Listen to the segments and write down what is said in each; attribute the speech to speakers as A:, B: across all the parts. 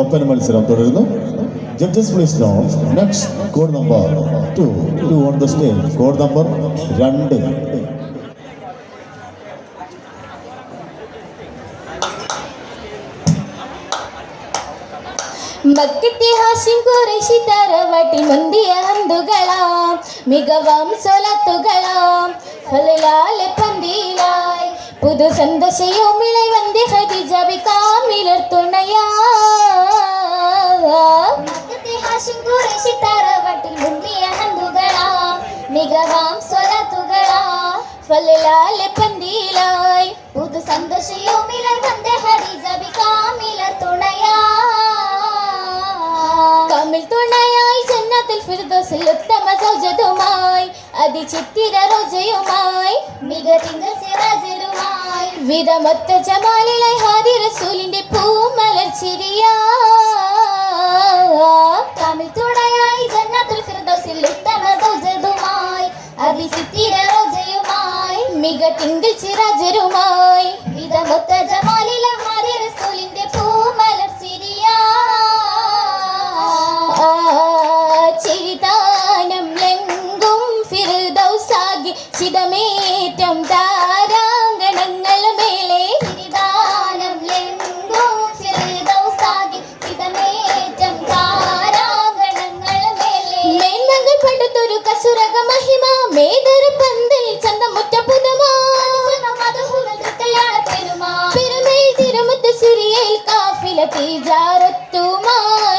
A: ഒപ്പന മത്സരം തുടരുന്നു judges please no next code number two to on the stage code number രണ്ട്
B: ಮಕ್ಕಿತಿಹಾಸಿಂ ಕುರಿಶಿ ತರವಟಿ ಮುಂದಿಯ ಹಂದುಗಳ ಮಿಗವಾಂ ಸೊಲತ್ತುಗಳ ಹೊಲಲಾಲೆ ಪಂದಿಲಾಯ್ புது சந்தசையும் இலை வந்து ஹதிஜாவை காமிலர் துணையா താറവട്ടിൽ മുങ്ങിയ ഹന്തുകളാ മികവാം സ്വലത്തുകളാ ഫലാലെ പന്തിയിലായി പുതു സന്തോഷയോ മിലർ വന്ദ ഹരിജബി കാമിലർ തുണയാ. കാമിൽ തുണയായി ജന്നത്തിൽ ഫിർദോസിൽ ഉത്തമ സൗജതുമായി അതിചിത്തിര റോജയുമായി മികതിങ്ക സിറാജരുമായി വിധമൊത്ത ജമാലിലായി ഹാദി റസൂലിന്റെ പൂമലർ കാമിൽ തുണയായി ജന്നത്തിൽ ഫിർദോസിൽ ഉത്തമ ദുജതുമായി അതിചിത്തിര റോജയുമായി മിക തിങ്കൾ ചിറാജരുമായി വിധമൊത്ത ജമാലിലെ പടുത്തൊരു കസുരക മഹിമ മേതൊരു പന്തിൽ ചന്തമുറ്റ പുതുമാ പെരുമേൽ തിരുമുത്ത് സുരിയയിൽ കാഫില തീജാറത്തുമായി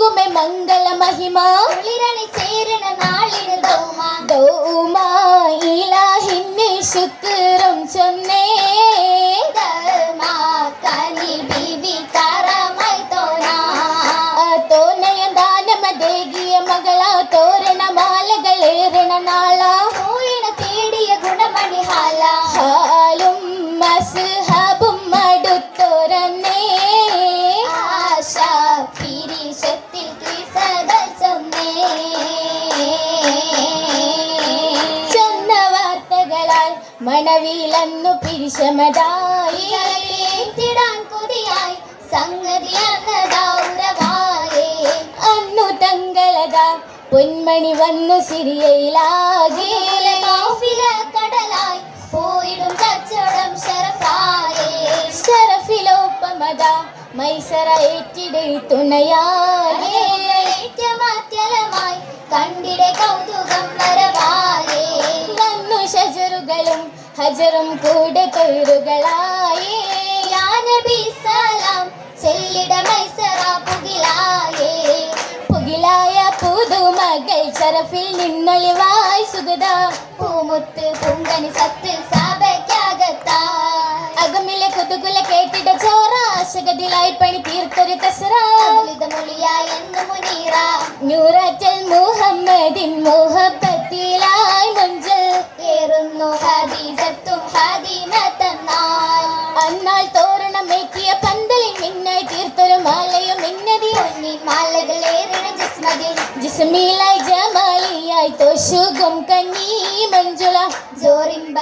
B: മൊളിയകമെങ്കുമെ മംഗള മഹിമ. കുളിരണി ചേരണ നാളിന് ദൗമാ ദൗമാ ഇലാഹിന് ശുക്രം ചൊന്നേ. ബീവി മണവിലന്നു പിരിശമതായി. ഏറ്റിടാൻ കൊതിയായി. സംഗതി അന്നദൗരവായേ അന്നു തങ്കളത പൊന്മണി വന്നു സിരിയയിലാകെ. കടലായി പോയിടും കച്ചവടം ഷറഫായേ. ഷറഫിലോപ്പമത മൈസറ ഏറ്റിടെ തുണയായേ. കണ്ടിടെ കൗതുകം വരവായേ. ഷജറുകളും ഹജറും കൂടെ തൊഴുകളായേ. യാ നബി സലാം ചെല്ലിട മൈസറ പുകിലായേ. പുകിലായ പുതുമകൾ ചരഫിൽ നിന്നൊളിവായി സുഗത. പൂമുത്ത് പൂങ്കണി സത്ത് സാബയ്ക്കകത്താ അകമിലെ കൊതുകുല കേട്ടിട ചോറ ആശകതിലായി പണി തീർത്തൊരു കസറ. മുനീറ. നൂറാറ്റൽ മുഹമ്മദിൻ മുഹബത്തിലായി തോഷുകും കഞ്ഞി മഞ്ജുള ജോറിംബ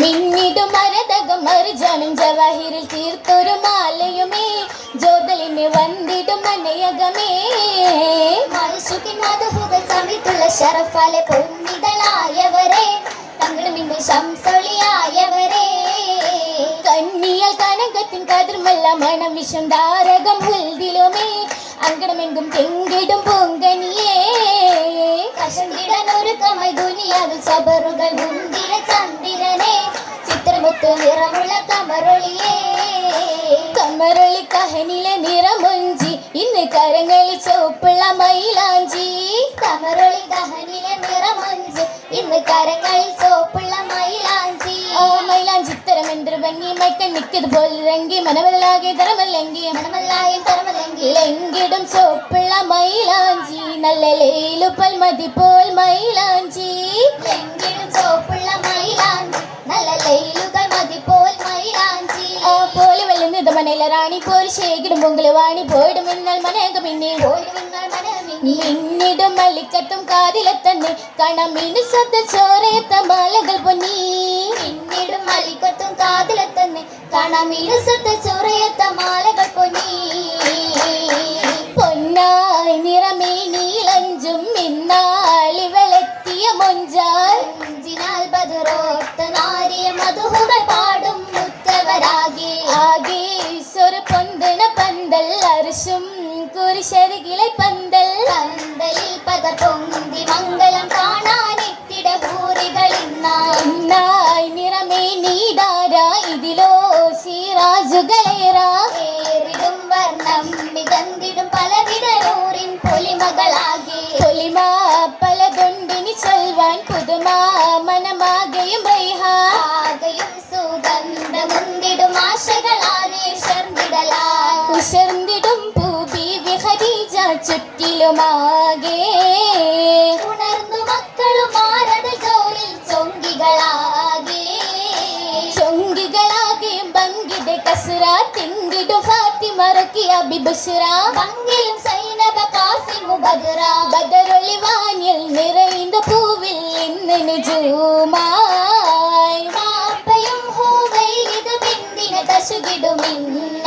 B: മിന്നിടും മരതകം മറുജാനും ജവാഹിരിൽ തീർത്തൊരു മാലയുമേ ജോതലിമേ വന്നിടും മനയകമേ. മനുഷ്യക്കിൻ മധുഹുകൾ സമിത്തുള്ള ശരഫാലെ പൊന്നിതളായവരെ തങ്ങളുമിന്റെ ശംസൊളിയായവരെ. കനകത്തിൻ കതിർമല്ല മണം വിഷം ധാരകം ഉൽതിലുമേ അങ്കണമെങ്കും തെങ്കിടും ഒരുക്കമായി ദുനിയാവിൽ സബറുകൾ മുന്തിര ചന്ദ്രനെ. ചിത്രമുത്ത് നിറമുള്ള കമറൊളിയേ. കമറൊളി കഹനിലെ നിറമൊഞ്ചി ഇന്ന് കരങ്ങളിൽ ചുവപ്പുള്ള മൈലാഞ്ചി കമറൊളി കഹനിലെ നിറമൊഞ്ചി ഇന്ന് കരങ്ങളിൽ ചുവപ്പുള്ള മൈലാഞ്ചി ഓ മൈലാഞ്ചി തരം എന്തൊരു ഭംഗി മൈക്കൻ നിക്കത് പോലെ രംഗി മനമല്ലാകെ തരമല്ലെങ്കിൽ മനമല്ലാകെ തരമല്ലെങ്കിൽ എങ്കിടും ചുവപ്പുള്ള മൈലാഞ്ചി നല്ല ലേലുപ്പൽ മതി പോൽ മൈലാഞ്ചി. ചുവപ്പുള്ള മൈലാഞ്ചി നല്ല ലേലുകൾ മതി പോൽ മൈലാഞ്ചി. ആ പോലെ വെള്ളുന്നത് മനയിലെ റാണി പോര് ശേഖിടും പൊങ്കൽ വാണി പോയിടും മിന്നൽ മനേക മിന്നി. മിന്നിടും മല്ലിക്കത്തും കാതിലെ തന്നെ കാണാം മിനുസത്ത ചോരയത്ത മാലകൾ പൊന്നി. മിന്നിടും മല്ലിക്കത്തും കാതിലെ തന്നെ കാണാം മിനുസത്ത ചോരയത്ത മാലകൾ പൊന്നി. പൊന്നായി നിറമേ നീലഞ്ചും മിന്നാളിവളെത്തിയ മൊഞ്ചാൽ. ിനാൽ ബദറോത്ത നാരിയ പാടും മുത്തവരാകെ. ആകെ ഈശ്വര പൊന്തണ പന്തൽ അരിശും കുരിശരികിലെ പന്തൽ. പന്തലിൽ പദ പൊന്തി മംഗളം കാണാനെത്തിട ഹൂറികൾ ഇന്നായി നിറമേ നീതാര ഇതിലോ സീറാജുകളേറാ ചുറ്റിലുമാകെ. ഉണർന്നു മക്കളും മാരത ജോലിൽ ചൊങ്കികളാകെ. ചൊങ്കികളാകെ ബങ്കിടെ കസുര തിങ്കിടു ഫാത്തിമ റക്കിയ ബിബുഷുറ ബങ്കിലും സൈനബ കാസിമു ബദറ ബദറൊളി വാനിൽ നിറയുന്ന പൂവിൽ ഇന്ന് നിജുമായി. മാപ്പയും ഹൂവയിൽ ഇത് ബിന്ദിന തശുകിടുമിന്ന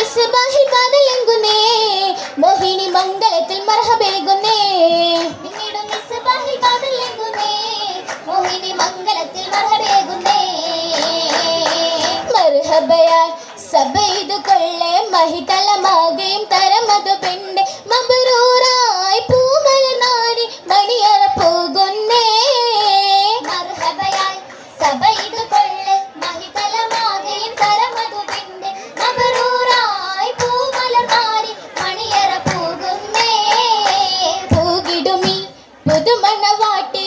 B: മിസ്ബാഹിൽ കാതലെങ്കുന്നേ മോഹിനി മംഗളത്തിൽ മർഹബേകുന്നേ മിന്നിടും മിസ്ബാഹിൽ കാതലെങ്കുന്നേ മോഹിനി മംഗളത്തിൽ മർഹബേകുന്നേ മർഹബയാൽ സഭ ഇത് കൊള്ളെ മഹിതലമാകെയും തരമതു പെണ്ടെ. ಮಧುಮನವಾಟೆ